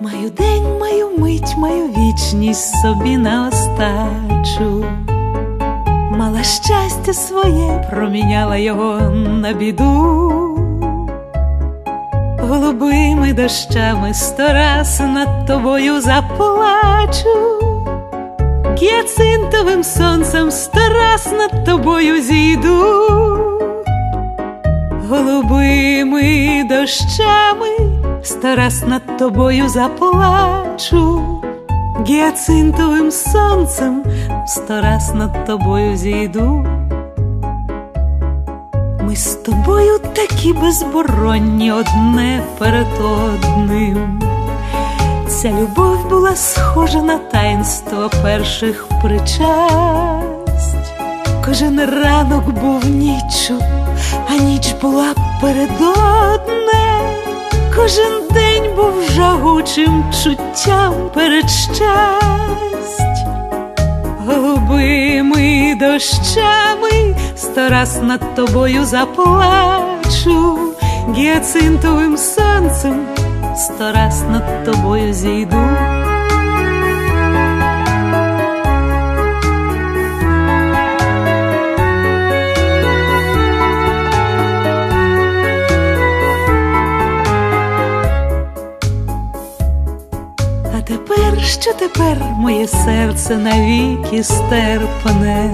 маю мить, маю вічність собі на остачу. Мала щастя своє, проміняла його на біду, голубими дощами сто раз над тобою заплачу, гіацинтовим сонцем сто раз над тобою зійду, голубими дощами сто раз над тобою заплачу, гіацинтовим сонцем сто раз над тобою зійду. Ми з тобою такі безборонні одне перед одним. Ця любов була схожа на таїнство перших причасть. Кожен ранок був ніччю, а ніч була перед одне. Кожен день був жагучим чуттям перед щасть, голубими дощами сто раз над тобою заплачу, гіацинтовим сонцем сто раз над тобою зійду. Що тепер моє серце навіки стерпне,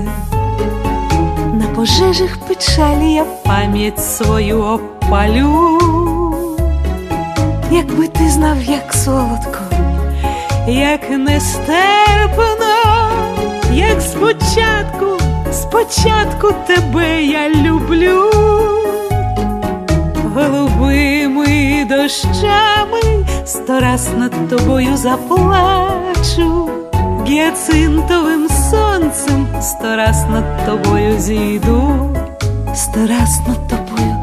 на пожежах печалі я пам'ять свою опалю, якби ти знав, як солодко, як нестерпно, як спочатку, спочатку тебе я люблю дощами сто раз над тобою заплачу, гіацинтовим сонцем сто раз над тобою зійду, сто раз над тобою